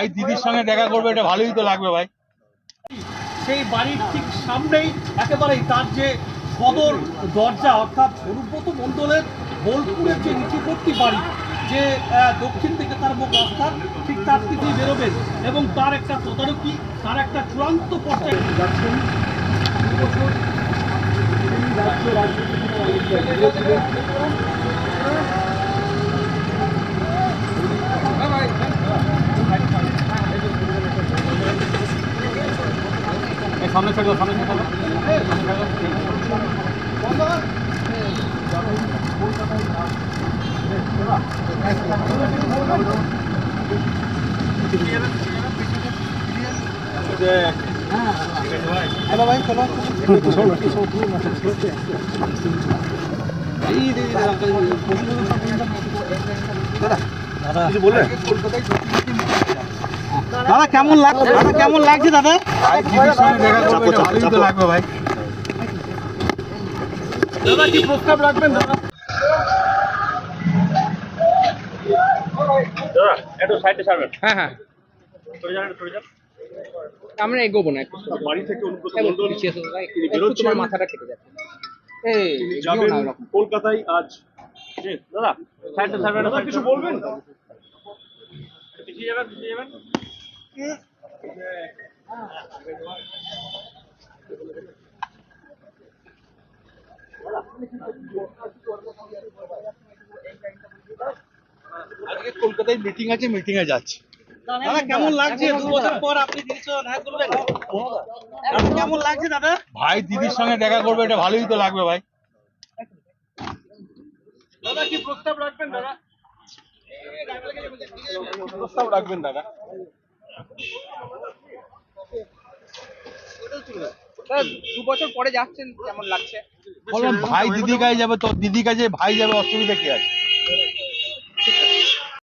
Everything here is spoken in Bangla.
ভাই দিদির সঙ্গে দেখা করবে, এটা ভালোই তো লাগবে ভাই। সেই বাড়ির ঠিক সামনেই একেবারেই তার যে সদর দরজা, অর্থাৎ অনুব্রত মণ্ডলের বোলপুরের যে নিচুবর্তী বাড়ি, যে দক্ষিণ দিকে তার মুখ রাস্তা, ঠিক তার দিকেই বেরোবেন এবং তার একটা তদারকি, তার একটা চূড়ান্ত পর্যায়ে যাচ্ছেন। রাজ্য রাজনীতি সামনে ছেড়ে সামনে ছেড়ে দাদা কেমন লাগছে দাদা কেমন লাগছে দাদা লাগবে ভাই দাদা? কি প্রস্তাব রাখবেন দাদা হ্যাঁ হ্যাঁ আমরা এগোবো না বাড়ি থেকে অনুব্রত মাথাটা কেটে যাচ্ছে যাবেন কলকাতায় আজ। দাদা দাদা কিছু বলবেন? পিছিয়ে যাবেন পিছিয়ে যাবেন। আজকে কলকাতায় মিটিং আছে মিটিং এ যাচ্ছি। দাদা কেমন লাগছে? দু বছর পর আপনি দিদির সঙ্গে দেখা করবেন কেমন লাগছে দাদা? ভাই দিদির সঙ্গে দেখা করবে এটা ভালোই তো লাগবে ভাই। দাদা কি প্রস্তাব রাখবেন দাদা? প্রস্তাব রাখবেন দাদা দাদা, দু বছর পরে যাচ্ছেন, কেমন লাগছে? ভাই দিদি কাজে যাবে, তোর দিদি কাজে ভাই যাবে, অসুবিধা কি আছে?